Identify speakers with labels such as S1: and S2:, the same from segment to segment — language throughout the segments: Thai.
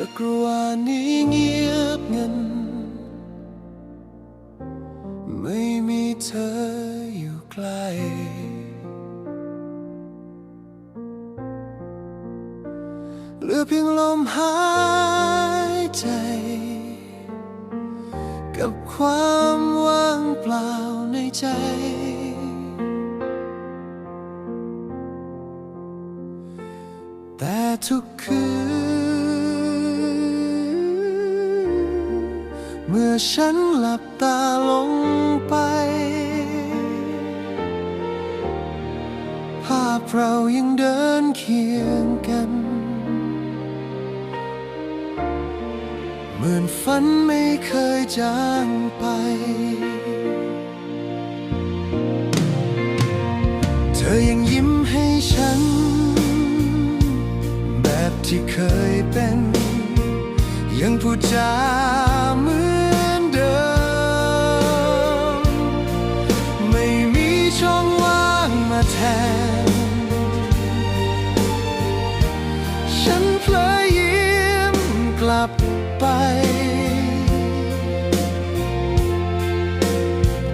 S1: จักรวาลนี้เงียบเงัน ไม่มีเธออยู่ใกล้ เหลือเพียงลมหายใจ กับความว่างเปล่าในใจแต่ทุกคืน เมื่อฉันหลับตาลงไป ภาพเรายังเดินเคียงกัน เหมือนฝันไม่เคยจางไป เธอยังยิ้มให้ฉัน แบบที่เคยเป็น ยังพูดจา แทน ฉันเพลยยิ้มกลับไป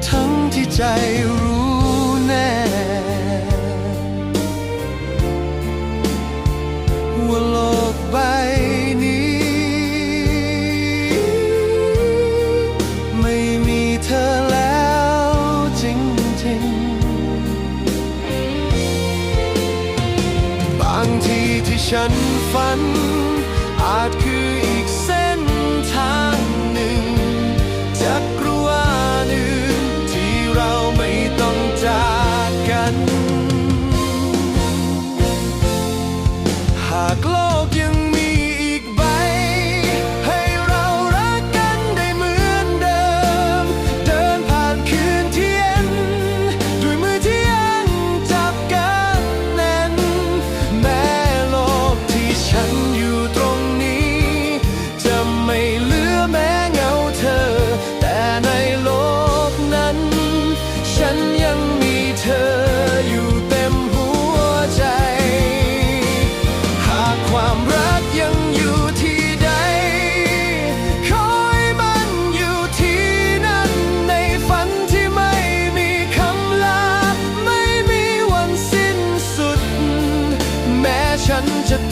S1: ทั้งที่ใจรู้ ฉันฝันอาจคือ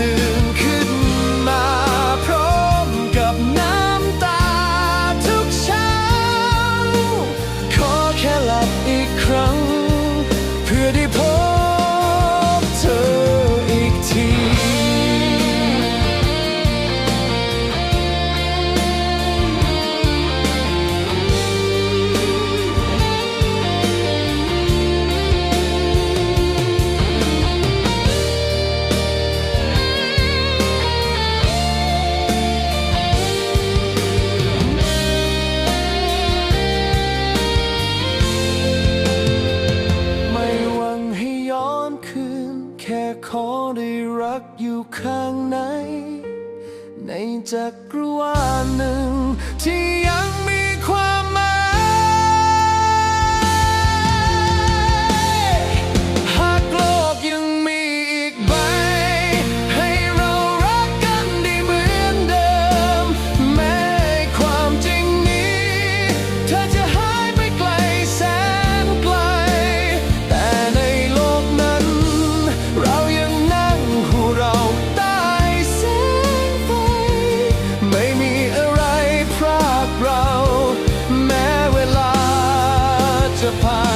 S1: London could ในจักรวาลหนึ่งที่ยัง apart.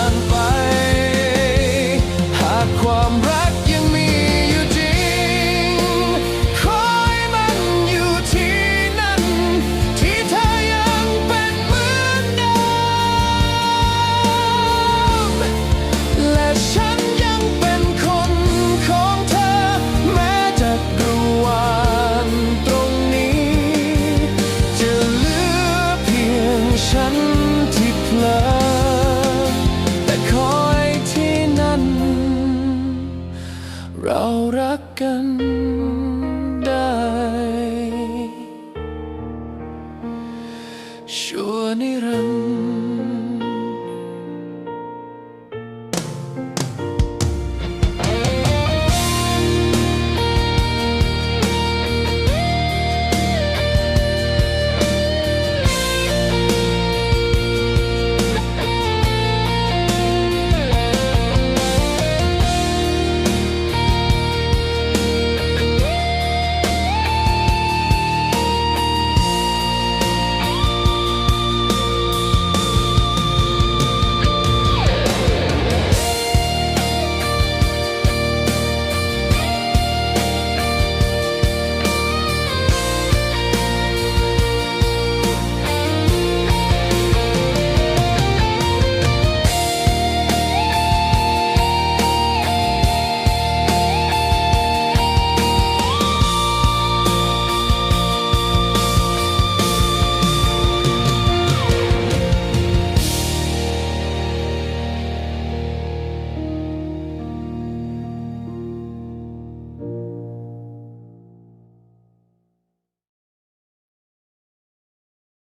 S1: เรารักกัน